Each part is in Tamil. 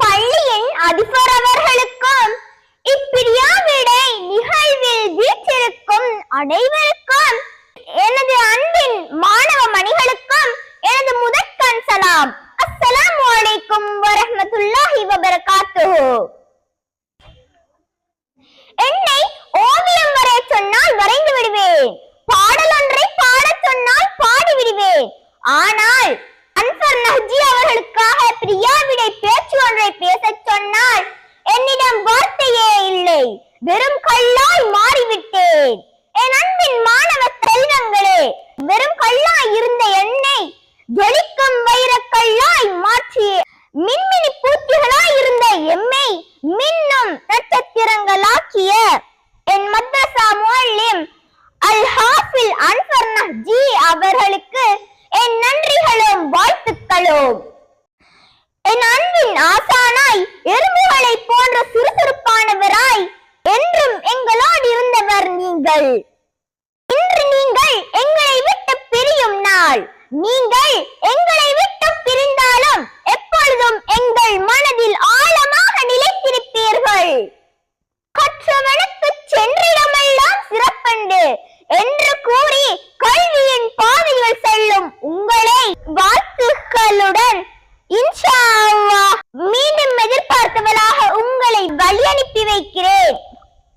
பள்ளியின் அதிபர் அவர்களுக்கும் இப்பிரியாவிடை நிகழ்வில் வீற்றிருக்கும் அனைவருக்கும் எனது அன்பின் மாணவ மணிகளுக்கும் எனது முதற்கண் சலாம். அஸ்ஸலாம் வலைக்கும் வரஹ்மத்துல்லாஹி வபரகாத்துஹு. என்னை ஓவியம் வரைய சொன்னால் வரைந்து விடுவேன். பாடல் ஒன்றை பாடச் சொன்னால் பாடி விடுவேன். ஆனால் அன்சர் நஹ்ஜி அவர்களுக்காக பிரியாவிடை பேச்சு ஒன்றை பேசச் சொன்னால் என்னிடம் வார்த்தையே இல்லை. வெறும் கல்லாய் மாறிவிட்டேன். என் அன்பின் மாணவ செல்வங்களே வெறும் கல்லாய் இருந்த என்னை ஜொலிக்கும் வைரக்கல்லாய் மாற்றி மின்மினி பூச்சிகளாய் இருந்த எம்மை மின்னும் நட்சத்திரங்களாக்கிய என் மத்ரசா முல்லிம் அல் ஹாஃபில் அன்சர் நஹ்ஜி அவர்களுக்கு என் நன்றிகளும் வாழ்த்துக்களும். என் அன்பின் ஆசானாய் எறும்புகளை போன்ற சுறுசுறுப்பானவராய் என்றும் எங்களோடு இருந்தவர் நீங்கள். இன்று நீங்கள் எங்களை விட்டு பிரியும் நாள். நீங்கள் எங்களை விட்டு பிரிந்தாலும் எப்பொழுதும் எங்கள் மனதில் ஆழமாக நிலைத்திருப்பீர்கள். கற்றவனுக்கு சென்றிடமெல்லாம் சிறப்பண்டு என்று கூறி வீடியோக்களுடன் இன்ஷா மீண்டும் எதிர்பார்த்தவளாக உங்களை வழி அனுப்பி வைக்கிறேன்.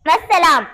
வசலாம்